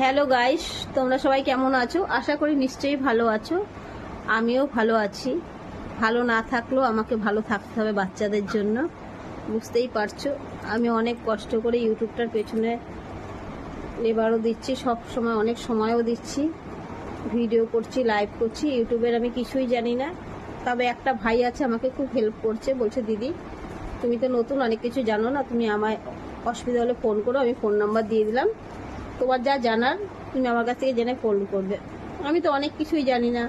Hello guys, তোমরা সবাই কেমন আছো? আশা করি নিশ্চয়ই ভালো আছো। আমিও ভালো আছি। ভালো না থাকলেও আমাকে ভালো থাকতে হবে বাচ্চাদের জন্য। বুঝতেই পারছ, আমি অনেক কষ্ট করে ইউটিউবটার পেছনে লেবারও দিচ্ছি, সব সময় অনেক সময়ও দিচ্ছি। ভিডিও করছি লাইভ করছি, ইউটিউবের আমি কিছুই জানি না। তবে একটা ভাই আছে, আমাকে খুব হেল্প করছে, বলছে, দিদি, তুমি তো নতুন, অনেক কিছু জানো না, তুমি আমায় অসুবিধা হলে ফোন করো, আমি ফোন নাম্বার দিয়ে দিলাম। তোমার যা জানার, তুমি আমার কাছ থেকে জেনে ফোন করবে। আমি তো অনেক কিছুই জানি না।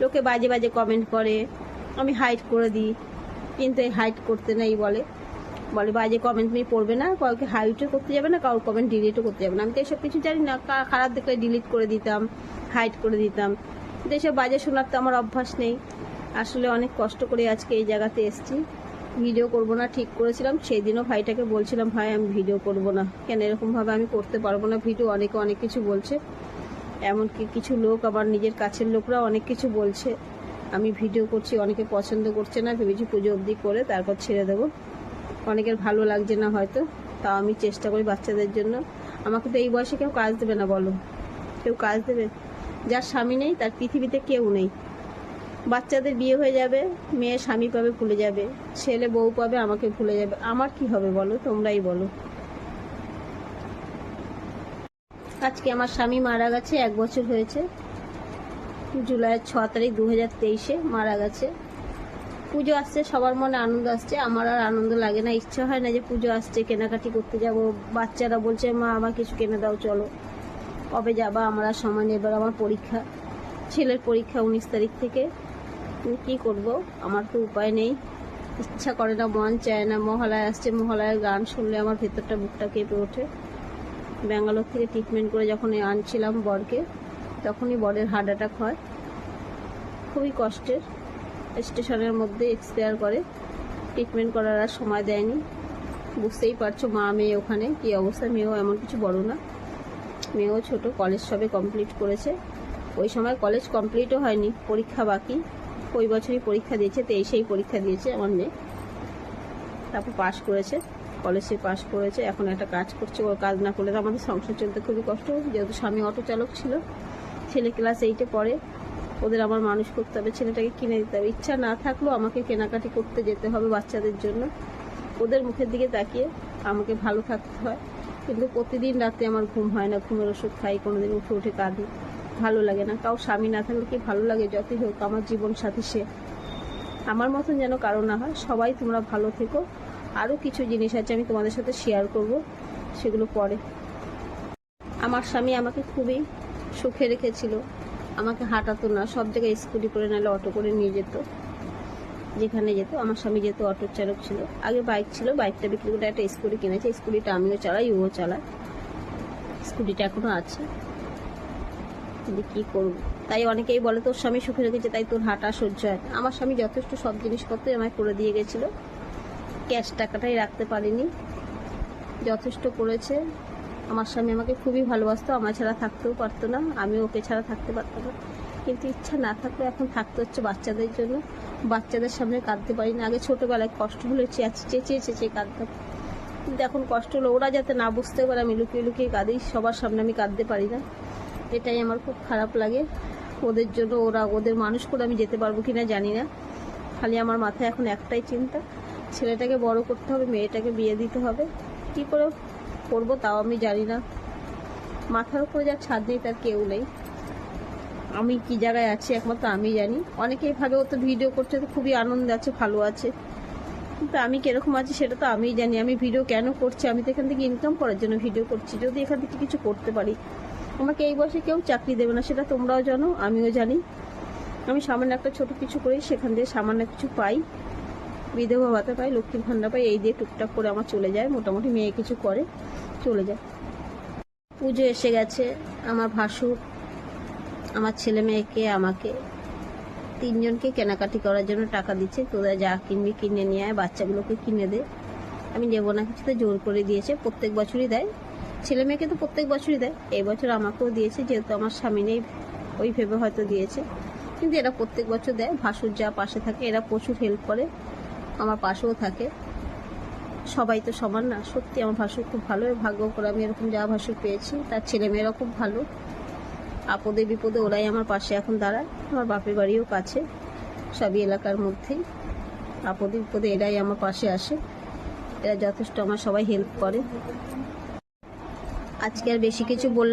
লোকে বাজে বাজে কমেন্ট করে, আমি হাইট করে দিই। কিন্তু এই হাইট করতে নেই বলে। বলে, বাজে কমেন্ট তুমি পড়বে না, কাউকে হাইটও করতে যাবে না কারোর কমেন্ট ডিলিটও করতে যাবে না। আমি তো এসব কিছু জানি না। খারাপ দেখলে ডিলিট করে দিতাম হাইট করে দিতাম। কিন্তু এসব বাজে শোনার তো আমার অভ্যাস নেই। আসলে অনেক কষ্ট করে আজকে এই জায়গাতে এসেছি। ভিডিও করব না, ঠিক করেছিলাম। সেই দিনও ভাইটাকে বলছিলাম, ভাই, আমি ভিডিও করব না। কেন? এরকমভাবে আমি করতে পারব না। ভিডিও অনেকে অনেক কিছু বলছে। এমনকি কিছু লোক, আবার নিজের কাছের লোকরা অনেক কিছু বলছে। আমি ভিডিও করছি, অনেকে পছন্দ করছে না, ভেবেছি পুজো অবধি করে তারপর ছেড়ে দেবো। অনেকের ভালো লাগছে না হয়তো, তাও আমি চেষ্টা করি বাচ্চাদের জন্য। আমাকে তো এই বয়সে কেউ কাজ দেবে না, বলো। কেউ কাজ দেবে? যার স্বামী নেই, তার পৃথিবীতে কেউ নেই। বাচ্চাদের বিয়ে হয়ে যাবে, মেয়ে স্বামী পাবে, ভুলে যাবে। ছেলে বউ পাবে, আমাকে ভুলে যাবে। আমার কি হবে বলো? তোমরাই বলো। আজকে আমার স্বামী মারা গেছে, এক বছর হয়েছে। জুলাইয়ের ছ তারিখ দু হাজার তেইশে মারা গেছে। পুজো আসছে, সবার মনে আনন্দ আসছে। আমার আর আনন্দ লাগে না, ইচ্ছা হয় না যে পুজো আসছে, কেনাকাটি করতে যাব। বাচ্চারা বলছে, মা আমার কিছু কিনে দাও, চলো। কবে যাবা? আমার আর সময় নেই। এবার আমার পরীক্ষা, ছেলের পরীক্ষা উনিশ তারিখ থেকে। কী করব? আমার তো উপায় নেই। ইচ্ছা করে না, মন চায় না। মহালয় আসছে মহালয়ের গান শুনলে আমার ভেতরটা বুকটা কেঁপে ওঠে। ব্যাঙ্গালোর থেকে ট্রিটমেন্ট করে যখন আনছিলাম বরকে, তখনই বরের হার্ট অ্যাটাক হয়। খুবই কষ্টের। স্টেশনের মধ্যে এক্সপায়ার করে। ট্রিটমেন্ট করার আর সময় দেয়নি। বুঝতেই পারছ, মা মেয়ে ওখানে। কী অবস্থা? মেয়েও এমন কিছু বড় না। মেয়েও ছোট কলেজ সবে কমপ্লিট করেছে। ওই সময় কলেজ কমপ্লিটও হয়নি, পরীক্ষা বাকি। ওই বছরই পরীক্ষা দিয়েছে, তেইশেই পরীক্ষা দিয়েছে আমার মেয়ে। তারপর পাশ করেছে, কলেজে পাশ করেছে, এখন একটা কাজ করছে, ওর কাজ না করলে তো আমাদের সংসার চলতে খুবই কষ্ট। যেহেতু স্বামী অটো চালক ছিল, ছেলে ক্লাস এইটে পড়ে, ওদের আমার মানুষ করতে হবে, ছেলেটাকে কিনে দিতে হবে। ইচ্ছা না থাকলেও আমাকে কেনাকাটি করতে যেতে হবে বাচ্চাদের জন্য। ওদের মুখের দিকে তাকিয়ে আমাকে ভালো থাকতে হয়। কিন্তু প্রতিদিন রাতে আমার ঘুম হয় না, ঘুমের ওষুধ খাই, কোনোদিন উঠে উঠে কাঁদি। ভালো লাগে না। কাউ স্বামী না থাকলে কি ভালো লাগে? যতই হোক, আমার জীবন সাথী সে। আমার মতন যেন কারও না হয়, সবাই তোমরা ভালো থেকো। আরও কিছু জিনিস আছে আমি তোমাদের সাথে শেয়ার করব, সেগুলো পরে। আমার স্বামী আমাকে খুবই সুখে রেখেছিল। আমাকে হাঁটাতো না, সব জায়গায় স্কুটি করে নাহলে অটো করে নিয়ে যেত। যেখানে যেত, আমার স্বামী যেহেতু অটো চালক ছিল। আগে বাইক ছিল, বাইকটা বিক্রি করে একটা স্কুটি কিনেছে। স্কুটিটা আমিও চালাই, ও চালায়। স্কুটিটা এখনও আছে। কিন্তু কী করব? তাই অনেকেই বলে, তোর স্বামী সুখে রেখেছে, তাই তোর হাঁটা সহ্য হয় আমার স্বামী যথেষ্ট সব জিনিসপত্রই আমায় করে দিয়ে গেছিল। ক্যাশ টাকাটাই রাখতে পারিনি। যথেষ্ট করেছে। আমার স্বামী আমাকে খুবই ভালোবাসতো। আমার ছাড়া থাকতেও পারতো না। আমি ওকে ছাড়া থাকতে পারতাম না। কিন্তু ইচ্ছা না থাকলে এখন থাকতে হচ্ছে বাচ্চাদের জন্য। বাচ্চাদের সামনে কাঁদতে পারি না আগে ছোটোবেলায় কষ্ট হলে চেঁচিয়ে চেঁচিয়ে কাঁদতাম। কিন্তু এখন কষ্ট হলো। ওরা যাতে না বুঝতে পারে, আমি লুকিয়ে লুকিয়ে কাঁদি। সবার সামনে আমি কাঁদতে পারি না। এটাই আমার খুব খারাপ লাগে। ওদের জন্য ওরা, ওদের মানুষ করে আমি যেতে পারব কিনা জানি না। খালি আমার মাথায় এখন একটাই চিন্তা, ছেলেটাকে বড় করতে হবে, মেয়েটাকে বিয়ে দিতে হবে। কী করে করব তাও আমি জানি না। মাথার উপরে যার ছাদ নেই, তার কেউ নেই। আমি কি জায়গায় আছি একমাত্র আমি জানি। অনেকেই ভাবে ও তো ভিডিও করছে, তো খুবই আনন্দ আছে, ভালো আছে। কিন্তু আমি কীরকম আছি সেটা তো আমিই জানি। আমি ভিডিও কেন করছি? আমি তো এখান থেকে ইনকাম করার জন্য ভিডিও করছি। যদি এখান থেকে কিছু করতে পারি আমাকে এই বয়সে কেউ চাকরি দেবে না, সেটা তোমরাও জানো, আমিও জানি। আমি সামান্য একটা ছোট কিছু করি, সেখান দিয়ে সামান্য কিছু পাই। বিধবা ভাতা পাই লক্ষ্মীর ভান্ডার পাই, এই দিয়ে টুকটাক করে আমার চলে যায়, মোটামুটি মেয়ে কিছু করে, চলে যায়। পুজো এসে গেছে, আমার ভাসুর, আমার ছেলে মেয়েকে, আমাকে। তিনজনকে কেনাকাটি করার জন্য টাকা দিচ্ছে, তোরা যা কিনবি কিনে নিয়ে আয়, বাচ্চাগুলোকে কিনে দে। আমি নেব না, কিছুতে জোর করে দিয়েছে, প্রত্যেক বছরই দেয়। ছেলে মেয়েকে তো প্রত্যেক বছরই দেয়। এই বছর আমাকেও দিয়েছে, যেহেতু আমার স্বামী নেই, ওই ভেবে হয়তো দিয়েছে। কিন্তু এরা প্রত্যেক বছর দেয়, ভাসুর যা পাশে থাকে, এরা প্রচুর হেল্প করে, আমার পাশেও থাকে। সবাই তো সমান না, সত্যি আমার ভাসুর খুব ভালো ভাগ্য করে আমি এরকম যা ভাসুর পেয়েছি, তার ছেলে মেয়েরা খুব ভালো। আপদে বিপদে ওরাই আমার পাশে এখন দাঁড়ায়, আমার বাপের বাড়িও কাছে, সবই এলাকার মধ্যেই। আপদে বিপদে এরাই আমার পাশে আসে, এরা যথেষ্ট আমার সবাই হেল্প করে। আজকে আর বেশি কিছু বল,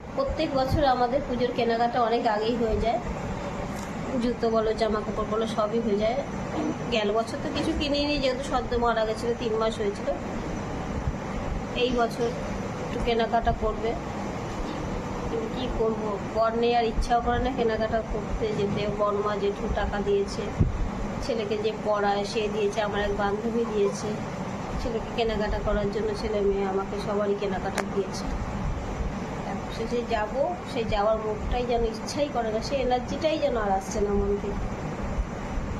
প্রত্যেক বছর আমাদের পুজোর কেনাকাটা অনেক আগেই হয়ে যায়। জুতো বলো, জামা কাপড় বলো, সবই হয়ে যায়। গেল বছর তো কিছু কিনিনি, যেহেতু সদ্য মারা গেছিল, তিন মাস হয়েছিল। এই বছর একটু কেনাকাটা করবে। কী করব? বর নেই আর ইচ্ছাও করে না কেনাকাটা করতে। যেতে বর্মা জেঠু টাকা দিয়েছে, ছেলেকে যে পড়ায় সে দিয়েছে, আমার এক বান্ধবী দিয়েছে। ছেলেকে কেনাকাটা করার জন্য ছেলে মেয়ে আমাকে সবারই কেনাকাটা দিয়েছে। সে যে যাব, সে যাওয়ার মুখটাই যেন ইচ্ছাই করে না, সে এনার্জিটাই যেন আর আসছে না মন থেকে।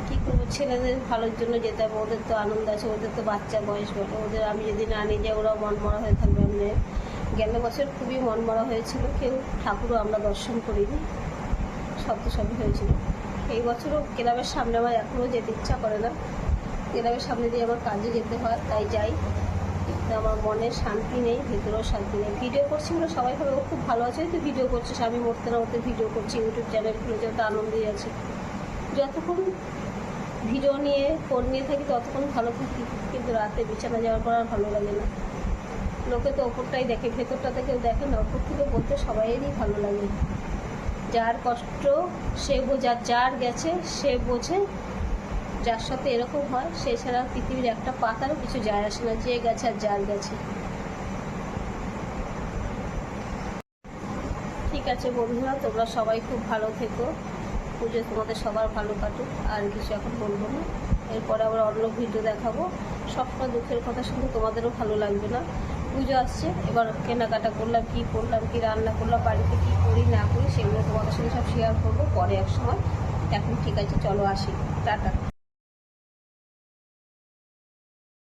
কী করব? ছেলেদের ভালোর জন্য যেতে হবে, ওদের তো আনন্দ আছে, ওদের তো বাচ্চা বয়স বলে, ওদের আমি যদি না নিয়ে যাই, ওরাও মন মরা হয়ে থাকবে। আমি গেল বছর খুবই মন মরা হয়েছিল, কেউ ঠাকুরও আমরা দর্শন করিনি, সব তো সবই হয়েছিল। এই বছরও ক্লাবের সামনে আমার এখনও যেতে ইচ্ছা করে না। ক্লাবের সামনে দিয়ে আমার কাজে যেতে হয়, তাই যাই। কিন্তু আমার মনে শান্তি নেই, ভেতরেও শান্তি নেই। ভিডিও করছি বলে সবাই ভাবে ও খুব ভালো আছে তো ভিডিও করছে স্বামী মরতে না মরতে ভিডিও করছি, ইউটিউব চ্যানেল খুলে যত আনন্দই আছে। যতক্ষণ ভিডিও নিয়ে, ফোন নিয়ে থাকি, ততক্ষণ ভালো থাকি। কিন্তু রাতে বিছানা যাওয়ার পর আর ভালো লাগে না। লোকে তো ওপরটাই দেখে, ভেতরটাতে কেউ দেখে না, ওপর থেকে বলতে সবাইয়েরই ভালো লাগে। যার কষ্ট সে বোঝা, যার গেছে সে বোঝে যার সাথে এরকম হয়, সে ছাড়া পৃথিবীর একটা পাতারও কিছু যায় আসে না, যে গেছে আর যার গেছে। ঠিক আছে বন্ধুরা, তোমরা সবাই খুব ভালো থেকো। পুজো তোমাদের সবার ভালো কাটুক, আর কিছু এখন বলব না। এরপরে আবার অন্য ভিডিও দেখাবো। সবটা দুঃখের কথা শুনতে তোমাদেরও ভালো লাগবে না। পুজো আসছে, এবার কেনাকাটা করলাম, কী করলাম, কী রান্না করলাম, বাড়িতে কী করি, না করি, সেগুলো তোমাদের সাথে সব শেয়ার করব। পরে এক সময় এখন ঠিক আছে, চলো আসি। টাটা।